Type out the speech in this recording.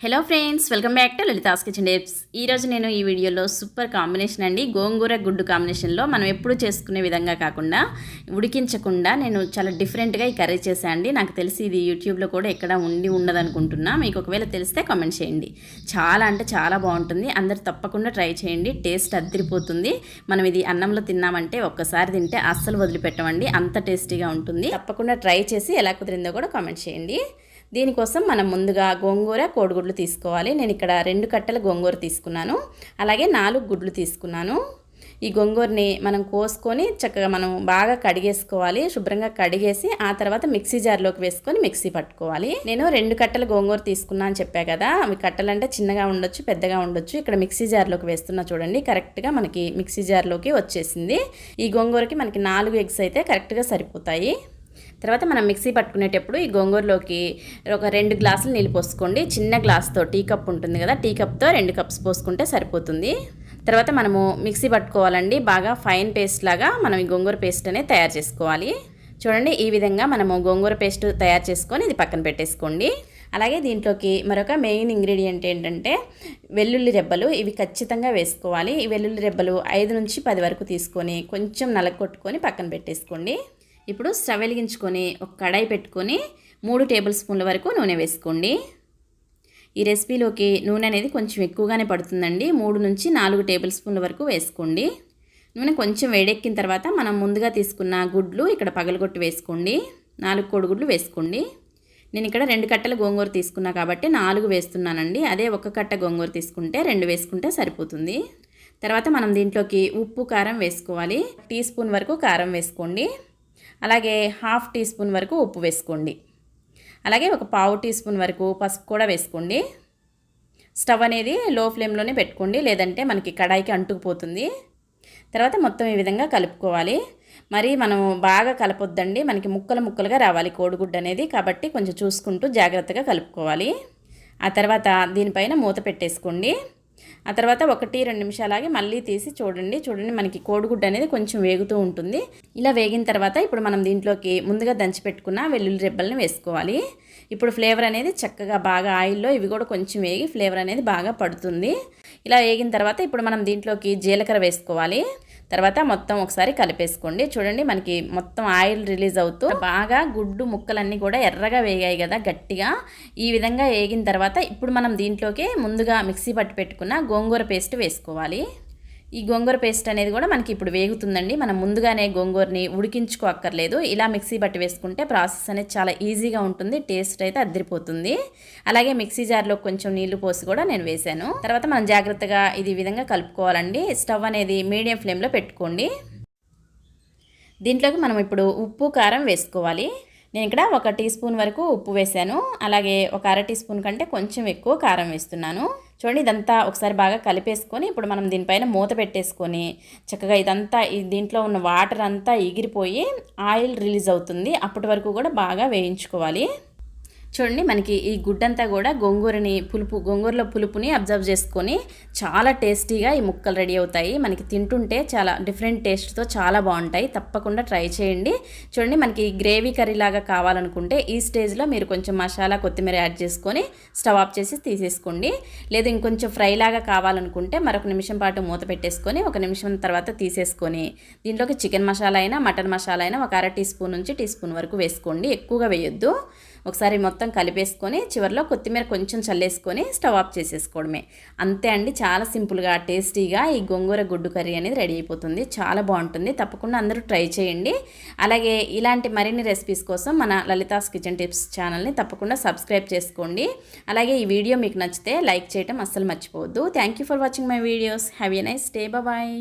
Hello friends welcome back to Lalitha's kitchen డేప్స్ ఈరోజు నేను ఈ వీడియోలో సూపర్ కాంబినేషన్ అండి. గోంగూర గుడ్డు కాంబినేషన్లో మనం ఎప్పుడు చేసుకునే విధంగా కాకుండా ఉడికించకుండా నేను చాలా డిఫరెంట్గా ఈ కర్రీ చేశాను అండి. నాకు తెలిసి ఇది యూట్యూబ్లో కూడా ఎక్కడ ఉండి ఉండదనుకుంటున్నా. మీకు ఒకవేళ తెలిస్తే కామెంట్ చేయండి. చాలా అంటే చాలా బాగుంటుంది. అందరు తప్పకుండా ట్రై చేయండి. టేస్ట్ అద్దరిపోతుంది. మనం ఇది అన్నంలో తిన్నామంటే ఒక్కసారి తింటే అస్సలు వదిలిపెట్టమండి. అంత టేస్టీగా ఉంటుంది. తప్పకుండా ట్రై చేసి ఎలా కుదిరిందో కూడా కామెంట్ చేయండి. దీనికోసం మనం ముందుగా గోంగూర కోడిగుడ్లు తీసుకోవాలి. నేను ఇక్కడ రెండు కట్టల గోంగూర తీసుకున్నాను. అలాగే నాలుగు గుడ్లు తీసుకున్నాను. ఈ గోంగూరని మనం కోసుకొని చక్కగా మనం బాగా కడిగేసుకోవాలి. శుభ్రంగా కడిగేసి ఆ తర్వాత మిక్సీ జార్లోకి వేసుకొని మిక్సీ పట్టుకోవాలి. నేను రెండు కట్టలు గోంగూర తీసుకున్నా అని చెప్పా కదా. అవి కట్టలంటే చిన్నగా ఉండొచ్చు పెద్దగా ఉండొచ్చు. ఇక్కడ మిక్సీ జార్లోకి వేస్తున్నా చూడండి కరెక్ట్గా మనకి మిక్సీ జార్లోకి వచ్చేసింది. ఈ గోంగూరకి మనకి నాలుగు ఎగ్స్ అయితే కరెక్ట్గా సరిపోతాయి. తర్వాత మనం మిక్సీ పట్టుకునేటప్పుడు ఈ గోంగూరలోకి ఒక రెండు గ్లాసులు నీళ్ళు పోసుకోండి. చిన్న గ్లాస్తో టీ కప్ ఉంటుంది కదా టీ కప్తో రెండు కప్స్ పోసుకుంటే సరిపోతుంది. తర్వాత మనము మిక్సీ పట్టుకోవాలండి. బాగా ఫైన్ పేస్ట్ లాగా మనం ఈ గోంగూర పేస్ట్ అనేది తయారు చేసుకోవాలి. చూడండి ఈ విధంగా మనము గోంగూర పేస్ట్ తయారు చేసుకొని ఇది పక్కన పెట్టేసుకోండి. అలాగే దీంట్లోకి మరొక మెయిన్ ఇంగ్రీడియంట్ ఏంటంటే వెల్లుల్లి రెబ్బలు. ఇవి ఖచ్చితంగా వేసుకోవాలి. ఈ వెల్లుల్లి రెబ్బలు ఐదు నుంచి పది వరకు తీసుకొని కొంచెం నలగొట్టుకొని పక్కన పెట్టేసుకోండి. ఇప్పుడు స్టవ్ వెలిగించుకొని ఒక కడాయి పెట్టుకొని మూడు టేబుల్ స్పూన్ల వరకు నూనె వేసుకోండి. ఈ రెసిపీలోకి నూనె అనేది కొంచెం ఎక్కువగానే పడుతుందండి. మూడు నుంచి నాలుగు టేబుల్ స్పూన్ల వరకు వేసుకోండి. నూనె కొంచెం వేడెక్కిన తర్వాత మనం ముందుగా తీసుకున్న గుడ్లు ఇక్కడ పగలగొట్టి వేసుకోండి. నాలుగు కోడిగుడ్లు వేసుకోండి. నేను ఇక్కడ రెండు కట్టల గోంగూర తీసుకున్నా కాబట్టి నాలుగు వేస్తున్నానండి. అదే ఒక కట్ట గోంగూర తీసుకుంటే రెండు వేసుకుంటే సరిపోతుంది. తర్వాత మనం దీంట్లోకి ఉప్పు కారం వేసుకోవాలి. టీ స్పూన్ వరకు కారం వేసుకోండి. అలాగే హాఫ్ టీ స్పూన్ వరకు ఉప్పు వేసుకోండి. అలాగే ఒక పావు టీ స్పూన్ వరకు పసుపు కూడా వేసుకోండి. స్టవ్ అనేది లో ఫ్లేమ్లోనే పెట్టుకోండి లేదంటే మనకి కడాయికి అంటుకుపోతుంది. తర్వాత మొత్తం ఈ విధంగా కలుపుకోవాలి. మరి మనం బాగా కలపొద్దండి మనకి ముక్కలు ముక్కలుగా రావాలి కోడిగుడ్డు అనేది. కాబట్టి కొంచెం చూసుకుంటూ జాగ్రత్తగా కలుపుకోవాలి. ఆ తర్వాత దీనిపైన మూత పెట్టేసుకోండి. ఆ తర్వాత ఒకటి రెండు నిమిషాలాగి మళ్ళీ తీసి చూడండి. చూడండి మనకి కోడిగుడ్డు అనేది కొంచెం వేగుతూ ఉంటుంది. ఇలా వేగిన తర్వాత ఇప్పుడు మనం దీంట్లోకి ముందుగా దంచి పెట్టుకున్న వెల్లుల్లి రెబ్బల్ని వేసుకోవాలి. ఇప్పుడు ఫ్లేవర్ అనేది చక్కగా బాగా ఆయిల్లో ఇవి కూడా కొంచెం వేగి ఫ్లేవర్ అనేది బాగా పడుతుంది. ఇలా వేగిన తర్వాత ఇప్పుడు మనం దీంట్లోకి జీలకర్ర వేసుకోవాలి. తర్వాత మొత్తం ఒకసారి కలిపేసుకోండి. చూడండి మనకి మొత్తం ఆయిల్ రిలీజ్ అవుతూ బాగా గుడ్డు ముక్కలన్నీ కూడా ఎర్రగా వేగాయి కదా గట్టిగా. ఈ విధంగా వేగిన తర్వాత ఇప్పుడు మనం దీంట్లోకి ముందుగా మిక్సీ పట్టి పెట్టుకున్న గోంగూర పేస్ట్ వేసుకోవాలి. ఈ గోంగూర పేస్ట్ అనేది కూడా మనకి ఇప్పుడు వేగుతుందండి. మనం ముందుగానే గోంగూరని ఉడికించుకో అక్కర్లేదు. ఇలా మిక్సీ బట్టి వేసుకుంటే ప్రాసెస్ అనేది చాలా ఈజీగా ఉంటుంది. టేస్ట్ అయితే అద్దరిపోతుంది. అలాగే మిక్సీ జార్లో కొంచెం నీళ్ళు పోసి కూడా నేను వేశాను. తర్వాత మనం జాగ్రత్తగా ఇది విధంగా కలుపుకోవాలండి. స్టవ్ అనేది మీడియం ఫ్లేమ్లో పెట్టుకోండి. దీంట్లోకి మనం ఇప్పుడు ఉప్పు కారం వేసుకోవాలి. నేను ఇక్కడ ఒక టీ స్పూన్ వరకు ఉప్పు వేసాను. అలాగే ఒక అర టీ స్పూన్ కంటే కొంచెం ఎక్కువ కారం వేస్తున్నాను. చూడండి ఇదంతా ఒకసారి బాగా కలిపేసుకొని ఇప్పుడు మనం దీనిపైన మూత పెట్టేసుకొని చక్కగా ఇదంతా దీంట్లో ఉన్న వాటర్ అంతా ఎగిరిపోయి ఆయిల్ రిలీజ్ అవుతుంది. అప్పటి వరకు కూడా బాగా వేయించుకోవాలి. చూడండి మనకి ఈ గుడ్డంతా కూడా గోంగూరని పులుపు గోంగూరలో పులుపుని అబ్జర్వ్ చేసుకొని చాలా టేస్టీగా ఈ ముక్కలు రెడీ అవుతాయి. మనకి తింటుంటే చాలా డిఫరెంట్ టేస్ట్తో చాలా బాగుంటాయి. తప్పకుండా ట్రై చేయండి. చూడండి మనకి గ్రేవీ కర్రీ లాగా కావాలనుకుంటే ఈ స్టేజ్లో మీరు కొంచెం మసాలా కొత్తిమీర యాడ్ చేసుకొని స్టవ్ ఆఫ్ చేసి తీసేసుకోండి. లేదు ఇంకొంచెం ఫ్రై లాగా కావాలనుకుంటే మరొక నిమిషం పాటు మూత పెట్టేసుకొని ఒక నిమిషం తర్వాత తీసేసుకొని దీంట్లోకి చికెన్ మసాలా అయినా మటన్ మసాలా అయినా ఒక అర టీ స్పూన్ నుంచి టీ స్పూన్ వరకు వేసుకోండి. ఎక్కువగా వేయొద్దు. ఒకసారి మొత్తం కలిపేసుకొని చివరిలో కొత్తిమీర కొంచెం చల్లేసుకొని స్టవ్ ఆఫ్ చేసేసుకోవడమే. అంతే అండి చాలా సింపుల్గా టేస్టీగా ఈ గోంగూర గుడ్డు కర్రీ అనేది రెడీ అయిపోతుంది. చాలా బాగుంటుంది. తప్పకుండా అందరూ ట్రై చేయండి. అలాగే ఇలాంటి మరిన్ని రెసిపీస్ కోసం మన లలితాస్ కిచెన్ టిప్స్ ఛానల్ని తప్పకుండా సబ్స్క్రైబ్ చేసుకోండి. అలాగే ఈ వీడియో మీకు నచ్చితే లైక్ చేయటం అస్సలు మర్చిపోవద్దు. Thank you for watching my videos. Have a nice day. Bye.